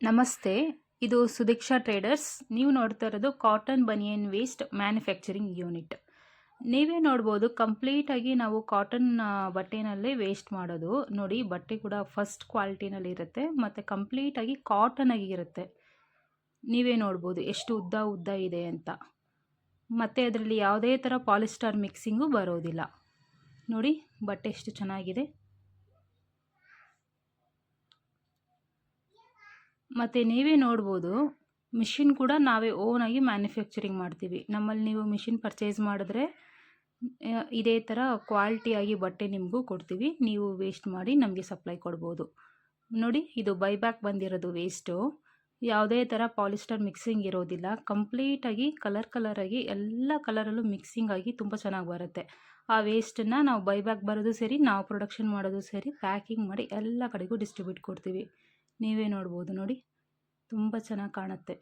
ನಮಸ್ತೆ, ಇದು ಸುದೀಕ್ಷಾ ಟ್ರೇಡರ್ಸ್. ನೀವು ನೋಡ್ತಾ ಇರೋದು cotton banian waste manufacturing unit. ನೀವೇ ನೋಡ್ಬೋದು, ಕಂಪ್ಲೀಟಾಗಿ ನಾವು ಕಾಟನ್ ಬಟ್ಟೆನಲ್ಲೇ ವೇಸ್ಟ್ ಮಾಡೋದು. ನೋಡಿ, ಬಟ್ಟೆ ಕೂಡ ಫಸ್ಟ್ ಕ್ವಾಲಿಟಿನಲ್ಲಿ ಇರುತ್ತೆ, ಮತ್ತು ಕಂಪ್ಲೀಟಾಗಿ ಕಾಟನ್ ಆಗಿ ಇರುತ್ತೆ. ನೀವೇ ನೋಡ್ಬೋದು, ಎಷ್ಟು ಉದ್ದ ಉದ್ದ ಇದೆ ಅಂತ. ಮತ್ತು ಅದರಲ್ಲಿ ಯಾವುದೇ ಥರ ಪಾಲಿಸ್ಟರ್ ಮಿಕ್ಸಿಂಗು ಬರೋದಿಲ್ಲ. ನೋಡಿ, ಬಟ್ಟೆ ಎಷ್ಟು ಚೆನ್ನಾಗಿದೆ. ಮತ್ತು ನೀವೇ ನೋಡ್ಬೋದು, ಮಿಷಿನ್ ಕೂಡ ನಾವೇ ಓನಾಗಿ ಮ್ಯಾನುಫ್ಯಾಕ್ಚರಿಂಗ್ ಮಾಡ್ತೀವಿ. ನಮ್ಮಲ್ಲಿ ನೀವು ಮಿಷಿನ್ ಪರ್ಚೇಸ್ ಮಾಡಿದ್ರೆ ಇದೇ ಥರ ಕ್ವಾಲಿಟಿಯಾಗಿ ಬಟ್ಟೆ ನಿಮಗೂ ಕೊಡ್ತೀವಿ. ನೀವು ವೇಸ್ಟ್ ಮಾಡಿ ನಮಗೆ ಸಪ್ಲೈ ಕೊಡ್ಬೋದು. ನೋಡಿ, ಇದು ಬೈಬ್ಯಾಕ್ ಬಂದಿರೋದು ವೇಸ್ಟು ಯಾವುದೇ ಥರ ಪಾಲಿಸ್ಟರ್ ಮಿಕ್ಸಿಂಗ್ ಇರೋದಿಲ್ಲ. ಕಂಪ್ಲೀಟಾಗಿ ಕಲರ್ ಕಲರಾಗಿ ಎಲ್ಲ ಕಲರಲ್ಲೂ ಮಿಕ್ಸಿಂಗ್ ಆಗಿ ತುಂಬ ಚೆನ್ನಾಗಿ ಬರುತ್ತೆ. ಆ ವೇಸ್ಟನ್ನು ನಾವು ಬೈಬ್ಯಾಕ್ ಬರೋದು ಸರಿ, ನಾವು ಪ್ರೊಡಕ್ಷನ್ ಮಾಡೋದು ಸರಿ ಪ್ಯಾಕಿಂಗ್ ಮಾಡಿ ಎಲ್ಲ ಕಡೆಗೂ ಡಿಸ್ಟ್ರಿಬ್ಯೂಟ್ ಕೊಡ್ತೀವಿ. ನೀವೇ ನೋಡ್ಬೋದು ನೋಡಿ. ತುಂಬ ಚೆನ್ನಾಗಿ ಕಾಣುತ್ತೆ.